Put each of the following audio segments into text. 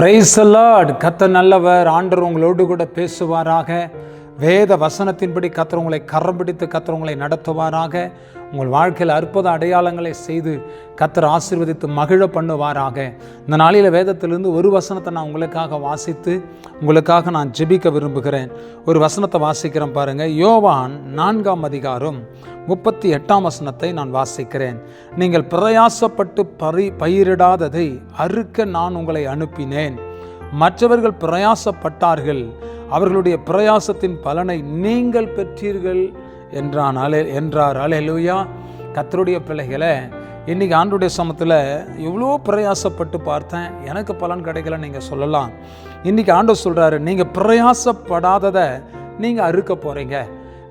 Price allot கத்த நல்லவர். ஆண்டர் உங்களோடு கூட பேசுவாராக. வேத வசனத்தின்படி கத்திரவங்களை கரம் பிடித்து கத்திரவங்களை நடத்துவாராக. உங்கள் வாழ்க்கையில் அற்புத அடையாளங்களை செய்து கத்தர் ஆசீர்வதித்து மகிழ பண்ணுவாராக. இந்த நாளில் வேதத்திலிருந்து ஒரு வசனத்தை நான் உங்களுக்காக வாசித்து உங்களுக்காக நான் ஜெபிக்க விரும்புகிறேன். ஒரு வசனத்தை வாசிக்கிறேன் பாருங்க. யோவான் நான்காம் அதிகாரம் முப்பத்தி எட்டாம் வசனத்தை நான் வாசிக்கிறேன். நீங்கள் பிரயாசப்பட்டு பறி பயிரிடாததை அறுக்க நான் உங்களை அனுப்பினேன். மற்றவர்கள் பிரயாசப்பட்டார்கள் அவர்களுடைய பிரயாசத்தின் பலனை நீங்கள் பெற்றீர்கள் என்றான். அலே என்றார். அலையலூயா கத்தருடைய பிள்ளைகளை இன்றைக்கி ஆண்டுடைய சமத்தில் எவ்வளோ பிரயாசப்பட்டு பார்த்தேன். எனக்கு பலன் கிடைக்கல நீங்கள் சொல்லலாம். இன்றைக்கி ஆண்டு சொல்கிறாரு நீங்கள் பிரயாசப்படாததை நீங்கள் அறுக்க போகிறீங்க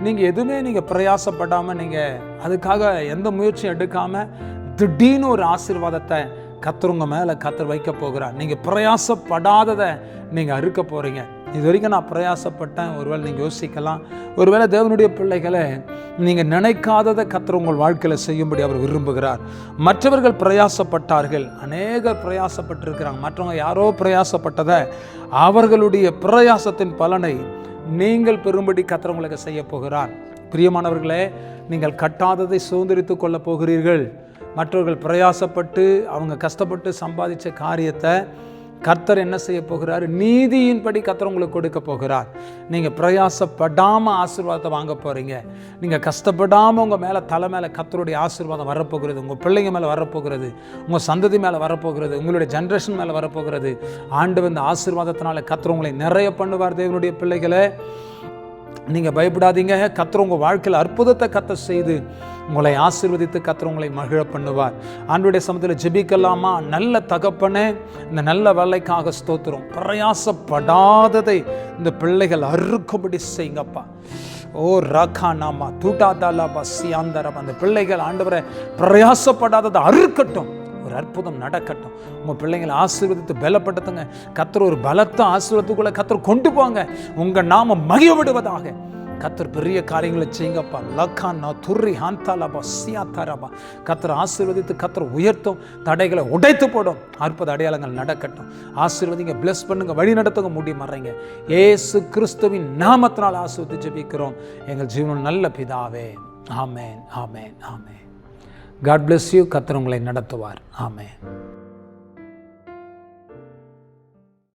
நீங்கள் எதுவுமே நீங்கள் பிரயாசப்படாமல் நீங்கள் அதுக்காக எந்த முயற்சியும் எடுக்காமல் திடீர்னு ஒரு ஆசீர்வாதத்தை கத்துருங்க மேலே கத்தர் வைக்க போகிறார். நீங்கள் பிரயாசப்படாததை நீங்கள் அறுக்க போகிறீங்க இது வரைக்கும் நான் பிரயாசப்பட்டேன். ஒருவேளை நீங்கள் யோசிக்கலாம். ஒருவேளை தேவனுடைய பிள்ளைகளை நீங்கள் நினைக்காததை கத்திர உங்கள் வாழ்க்கையில் செய்யும்படி அவர் விரும்புகிறார். மற்றவர்கள் பிரயாசப்பட்டார்கள். அநேகர் பிரயாசப்பட்டிருக்கிறாங்க. மற்றவங்க யாரோ பிரயாசப்பட்டதை அவர்களுடைய பிரயாசத்தின் பலனை நீங்கள் பெரும்படி கத்திரவங்களுக்கு செய்ய போகிறார். பிரியமானவர்களே நீங்கள் கட்டாததை சுதந்திரித்து கொள்ளப் போகிறீர்கள். மற்றவர்கள் பிரயாசப்பட்டு அவங்க கஷ்டப்பட்டு சம்பாதிச்ச காரியத்தை கர்த்தர் என்ன செய்ய போகிறார்? நீதியின்படி கர்த்தர் உங்களுக்கு கொடுக்க போகிறார். நீங்கள் பிரயாசப்படாமல் ஆசீர்வாதத்தை வாங்க போகிறீங்க நீங்கள் கஷ்டப்படாமல் உங்கள் மேலே தலை மேலே கர்த்தருடைய ஆசீர்வாதம் வரப்போகிறது. உங்கள் பிள்ளைங்க மேலே வரப்போகிறது. உங்கள் சந்ததி மேலே வரப்போகிறது. உங்களுடைய ஜென்ரேஷன் மேலே வரப்போகிறது. ஆண்டு வந்த ஆசீர்வாதத்தினால கர்த்தர் உங்களை நிறைய பண்ணுவார் தேவனுடைய பிள்ளைகளை. நீங்கள் பயப்படாதீங்க. கத்திர உங்கள் வாழ்க்கையில் அற்புதத்தை கத்த செய்து உங்களை ஆசிர்வதித்து கத்திர உங்களை மகிழ பண்ணுவார். ஆண்டுடைய சமத்தில் ஜெபிக்கலாமா? நல்ல தகப்பனே இந்த நல்ல வேலைக்காக ஸ்தோத்திரம். பிரயாசப்படாததை இந்த பிள்ளைகள் அறுக்கும்படி செய்யுங்கப்பா. ஓ ராக்கா நாமா தூட்டா தாலாபா சியாந்தரம் அந்த பிள்ளைகள் ஆண்டவரை பிரயாசப்படாததை அறுக்கட்டும். ஒரு அற்புதம் நடக்கட்டும். உங்கள் பிள்ளைங்களை ஆசீர்வதித்து பலப்படுத்துங்க. கத்தர் ஒரு பலத்த ஆசீர்வத்துக்குள்ளே கத்தர் கொண்டு போங்க. உங்கள் நாம மகிழ்விடுவதாக கத்தர் பெரிய காரியங்களை செய்யுங்கப்பா. லக்கானா துர்ரி ஹாந்தாலாபா சியாத்தாராபா கத்தர் ஆசீர்வதித்து கத்தர் உயர்த்தும். தடைகளை உடைத்து போடும். அற்புத அடையாளங்கள் நடக்கட்டும். ஆசீர்வதிங்க பிளஸ் பண்ணுங்க வழி நடத்துங்க முடி மறைங்க. ஏசு கிறிஸ்துவின் நாமத்தினால் ஆசீர்வதி ஜெபிக்கிறோம். எங்கள் ஜீவனம் நல்ல பிதாவே. ஆமேன் ஆமேன் ஆமேன். காட் பிளஸ் யூ கத்தர் உங்களை நடத்துவார். ஆமே